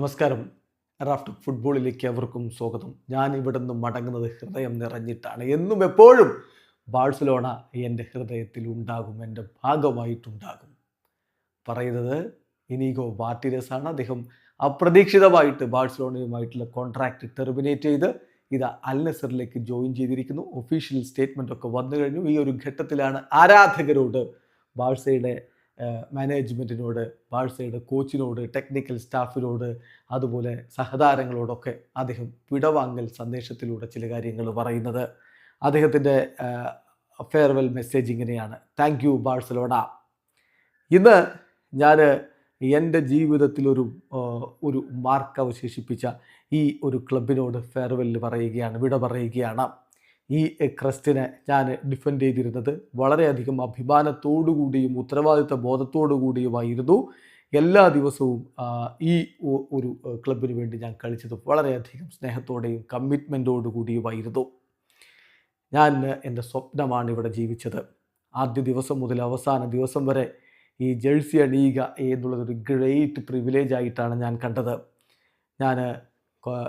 നമസ്കാരം. റാഫ്റ്റ് ഫുട്ബോളിലേക്ക് അവർക്കും സ്വാഗതം. ഞാൻ ഇവിടെ നിന്ന് മടങ്ങുന്നത് ഹൃദയം നിറഞ്ഞിട്ടാണ്. എന്നും എപ്പോഴും ബാഴ്സലോണ എന്റെ ഹൃദയത്തിൽ ഉണ്ടാകും എന്റെ ഭാഗമായിട്ടുണ്ടാകും. പറയുന്നത് ഇനീഗോ മാർട്ടിനസ് ആണ് അദ്ദേഹം അപ്രതീക്ഷിതമായിട്ട് ബാഴ്സലോണയുമായിട്ടുള്ള കോൺട്രാക്റ്റ് ടെർമിനേറ്റ് ചെയ്ത് ഇത് അൽ നസറിലേക്ക് ജോയിൻ ചെയ്തിരിക്കുന്നു. ഒഫീഷ്യൽ സ്റ്റേറ്റ്മെന്റ് ഒക്കെ വന്നു കഴിഞ്ഞു. ഈ ഒരു ഘട്ടത്തിലാണ് ആരാധകരോട് ബാഴ്സയുടെ മാനേജ്മെന്റിനോട് ബാഴ്സയുടെ കോച്ചിനോട് ടെക്നിക്കൽ സ്റ്റാഫിനോട് അതുപോലെ സഹതാരങ്ങളോടൊക്കെ അദ്ദേഹം വിടവാങ്ങൽ സന്ദേശത്തിലൂടെ ചില കാര്യങ്ങൾ പറയുന്നത്. അദ്ദേഹത്തിന്റെ ഫെയർവെൽ മെസ്സേജ് ഇങ്ങനെയാണ്. Thank you Barcelona. ഇന്ന് ഞാൻ എന്റെ ജീവിതത്തിലൊരു ഒരു മാർക്ക് അവശേഷിപ്പിച്ച ഈ ഒരു ക്ലബിനോട് ഫെയർവെൽ പറയുകയാണ് വിട പറയുകയാണ്. ഈ ക്രസ്റ്റിനെ ഞാൻ ഡിഫെൻഡ് ചെയ്തിരുന്നത് വളരെയധികം അഭിമാനത്തോടു കൂടിയും ഉത്തരവാദിത്ത ബോധത്തോടു കൂടിയുമായിരുന്നു എല്ലാ ദിവസവും ഈ ഒരു ക്ലബിന് വേണ്ടി ഞാൻ കളിച്ചത് വളരെയധികം സ്നേഹത്തോടെയും കമ്മിറ്റ്മെന്റോടു കൂടിയുമായിരുന്നു ഞാൻ എന്റെ സ്വപ്നമാണ് ഇവിടെ ജീവിച്ചത്. ആദ്യ ദിവസം മുതൽ അവസാന ദിവസം വരെ ഈ ജേഴ്സി അണിയുക എന്നുള്ളതൊരു ഗ്രേറ്റ് പ്രിവിലേജ് ആയിട്ടാണ് ഞാൻ കണ്ടത്. ഞാൻ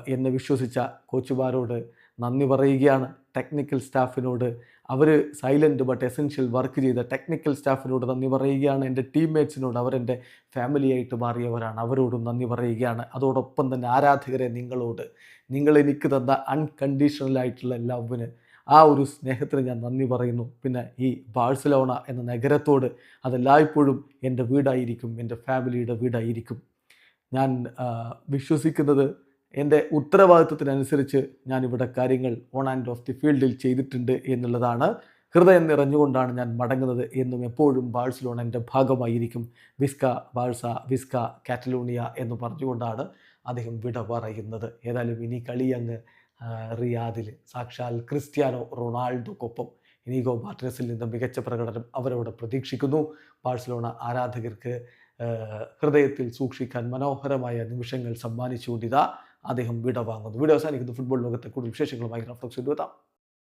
എന്നെ വിശ്വസിച്ച കോച്ചുമാരോട് നന്ദി പറയുകയാണ്. ടെക്നിക്കൽ സ്റ്റാഫിനോട് അവർ സൈലന്റ് ബട്ട് എസെൻഷ്യൽ വർക്ക് ചെയ്ത ടെക്നിക്കൽ സ്റ്റാഫിനോട് നന്ദി പറയുകയാണ്. എന്റെ ടീംമേറ്റ്സിനോട് അവരെന്റെ ഫാമിലിയായിട്ട് മാറിയവരാണ്. അവരോടും നന്ദി പറയുകയാണ്. അതോടൊപ്പം തന്നെ ആരാധകരെ നിങ്ങളോട്. നിങ്ങൾ എനിക്ക് തന്ന അൺകണ്ടീഷണൽ ആയിട്ടുള്ള ലവിന് ആ ഒരു സ്നേഹത്തിന് ഞാൻ നന്ദി പറയുന്നു. പിന്നെ ഈ ബാഴ്സലോണ എന്ന നഗരത്തോട് അതെല്ലായ്പ്പോഴും എന്റെ വീടായിരിക്കും. എന്റെ ഫാമിലിയുടെ വീടായിരിക്കും. ഞാൻ വിശ്വസിക്കുന്നത് എന്റെ ഉത്തരവാദിത്വത്തിനനുസരിച്ച് ഞാനിവിടെ കാര്യങ്ങൾ ഓൺ ആൻഡ് ഓഫ് ദി ഫീൽഡിൽ ചെയ്തിട്ടുണ്ട് എന്നുള്ളതാണ്. ഹൃദയം നിറഞ്ഞുകൊണ്ടാണ് ഞാൻ മടങ്ങുന്നത് എന്നും എപ്പോഴും ബാഴ്സലോണ എന്റെ ഭാഗമായിരിക്കും. വിസ്ക ബാഴ്സ വിസ്ക കാറ്റലോണിയ എന്ന് പറഞ്ഞുകൊണ്ടാണ് അദ്ദേഹം വിട പറയുന്നത്. ഏതായാലും ഇനി കളി അങ്ങ് റിയാദിൽ സാക്ഷാൽ ക്രിസ്ത്യാനോ റൊണാൾഡോക്കൊപ്പം ഇനീഗോ മാർട്ടിനസിൽ നിന്ന് മികച്ച പ്രകടനം അവരോട് പ്രതീക്ഷിക്കുന്നു. ബാഴ്സലോണ ആരാധകർക്ക് ഹൃദയത്തിൽ സൂക്ഷിക്കാൻ മനോഹരമായ നിമിഷങ്ങൾ സമ്മാനിച്ചുകൊണ്ട് ഇതാ അദ്ദേഹം വിട വാങ്ങുന്നു വീഡിയോ അവസാനിക്കുന്നു. ഫുട്ബോൾ ലോകത്തെ കൂടുതൽ വിശേഷങ്ങളുമായി റഫ്ലക്സ് എത്താം.